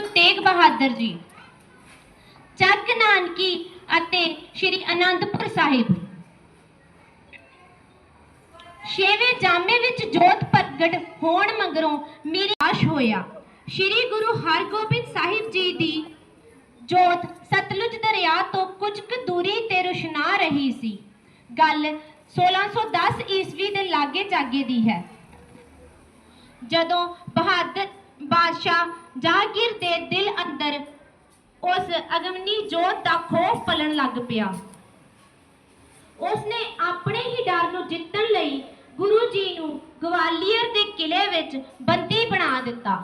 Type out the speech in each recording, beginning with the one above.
ਗੁਰੂ ਤੇਗ ਬਹਾਦਰ ਜੀ। ਚੱਕ ਨਾਨਕੀ ਅਤੇ ਸ੍ਰੀ ਅਨੰਦਪੁਰ ਸਾਹਿਬ। ਛੇਵੇਂ ਜਾਮੇ ਵਿੱਚ ਜੋਤ ਪ੍ਰਗਟ ਹੋਣ ਮਗਰੋਂ ਮੇਰੀ ਆਸ਼ ਹੋਇਆ। ਸ੍ਰੀ ਗੁਰੂ ਹਰਗੋਬਿੰਦ ਸਾਹਿਬ ਜੀ ਦੀ ਜੋਤ ਸਤਲੁਜ ਦਰਿਆ ਤੋਂ ਕੁਝ ਕੁ ਦੂਰੀ ਤੇ ਰੁਸ਼ਨਾ ਰਹੀ ਸੀ। ਗੱਲ 1610 ਈਸਵੀ ਦੇ ਲਾਗੇ ਜਾਗੇ ਦੀ ਹੈ। ਜਦੋਂ ਬਹਾਦਰ ਬਾਦਸ਼ਾਹ ਜਹਾਂਗੀਰ ਦੇ ਦਿਲ ਅੰਦਰ ਉਸ ਅਗਮਨੀ ਜੋਤ ਦਾ ਖੋਫ ਪਲਣ ਲੱਗ ਪਿਆ। ਉਸਨੇ ਆਪਣੇ ਹੀ ਡਰ ਨੂੰ ਜਿੱਤਣ ਲਈ ਗੁਰੂ ਜੀ ਨੂੰ ਗਵਾਲੀਅਰ ਦੇ ਕਿਲੇ ਵਿੱਚ ਬੰਦੀ ਬਣਾ ਦਿੱਤਾ।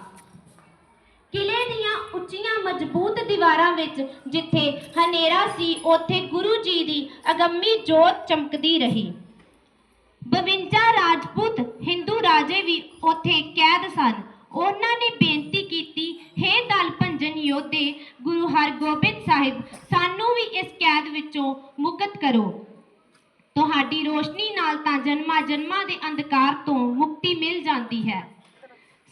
ਕਿਲੇ ਦੀਆਂ ਉੱਚੀਆਂ ਮਜ਼ਬੂਤ ਦੀਵਾਰਾਂ ਵਿੱਚ ਜਿੱਥੇ ਹਨੇਰਾ ਸੀ, ਉੱਥੇ ਗੁਰੂ ਜੀ ਦੀ ਅਗੰਮੀ ਜੋਤ ਚਮਕਦੀ ਰਹੀ। 52 ਰਾਜਪੂਤ ਹਿੰਦੂ ਰਾਜੇ ਵੀ ਉੱਥੇ ਕੈਦ ਸਨ। ਉਹਨਾਂ ਨੇ ਬੇਨਤੀ ਕੀਤੀ, ਹੇ ਦਲ ਭੰਜਨ ਯੋਧੇ, ਗੁਰੂ ਹਰਗੋਬਿੰਦ ਸਾਹਿਬ, ਸਾਨੂੰ ਵੀ ਇਸ ਕੈਦ ਵਿੱਚੋਂ ਮੁਕਤ ਕਰੋ। ਤੁਹਾਡੀ ਰੋਸ਼ਨੀ ਨਾਲ ਤਾਂ ਜਨਮਾਂ ਜਨਮਾਂ ਦੇ ਅੰਧਕਾਰ ਤੋਂ ਮੁਕਤੀ ਮਿਲ ਜਾਂਦੀ ਹੈ।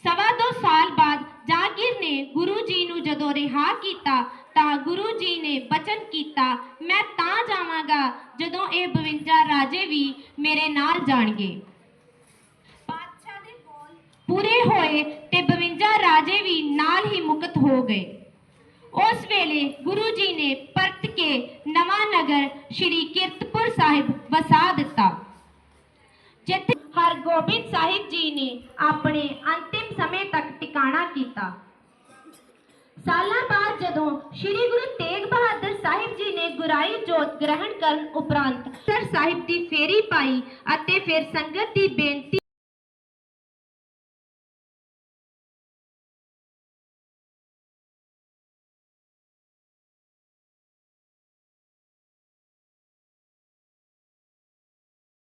ਸਵਾ ਦੋ ਸਾਲ ਬਾਅਦ ਜਾਗੀਰ ਨੇ ਗੁਰੂ ਜੀ ਨੂੰ ਜਦੋਂ ਰਿਹਾ ਕੀਤਾ, ਤਾਂ ਗੁਰੂ ਜੀ ਨੇ ਬਚਨ ਕੀਤਾ, ਮੈਂ ਤਾਂ ਜਾਵਾਂਗਾ ਜਦੋਂ ਇਹ 52 ਰਾਜੇ ਵੀ ਮੇਰੇ ਨਾਲ ਜਾਣਗੇ। ਬਾਦਸ਼ਾਹ ਦੇ ਬੋਲ ਪੂਰੇ ਹੋਏ ਤੇ 52 ਰਾਜੇ ਵੀ ਨਾਲ ਹੀ ਮੁਕਤ ਹੋ ਗਏ ਉਸ ਵੇਲੇ ਗੁਰੂ ਜੀ ਨੇ ਪਰਤ ਕੇ ਨਵਾਂ ਨਗਰ ਸ਼੍ਰੀ ਕੀਰਤਪੁਰ ਸਾਹਿਬ ਵਸਾ ਦਿੱਤਾ ਜਿੱਥੇ ਹਰਗੋਬਿੰਦ ਸਾਹਿਬ ਜੀ ਨੇ ਆਪਣੇ ਅੰਤਿਮ ਸਮੇਂ ਤੱਕ ਟਿਕਾਣਾ ਕੀਤਾ ਸਾਲਾਂ ਬਾਅਦ ਜਦੋਂ ਸ੍ਰੀ ਗੁਰੂ ਤੇਗ ਬਹਾਦਰ ਸਾਹਿਬ ਜੀ ਨੇ ਗੁਰਾਈ ਜੋਤ ਗ੍ਰਹਿਣ ਕਰਨ ਉਪਰੰਤ ਸਰ ਸਾਹਿਬ ਦੀ ਫੇਰੀ ਪਾਈ ਅਤੇ ਫਿਰ ਸੰਗਤ ਦੀ ਬੇਨਤੀ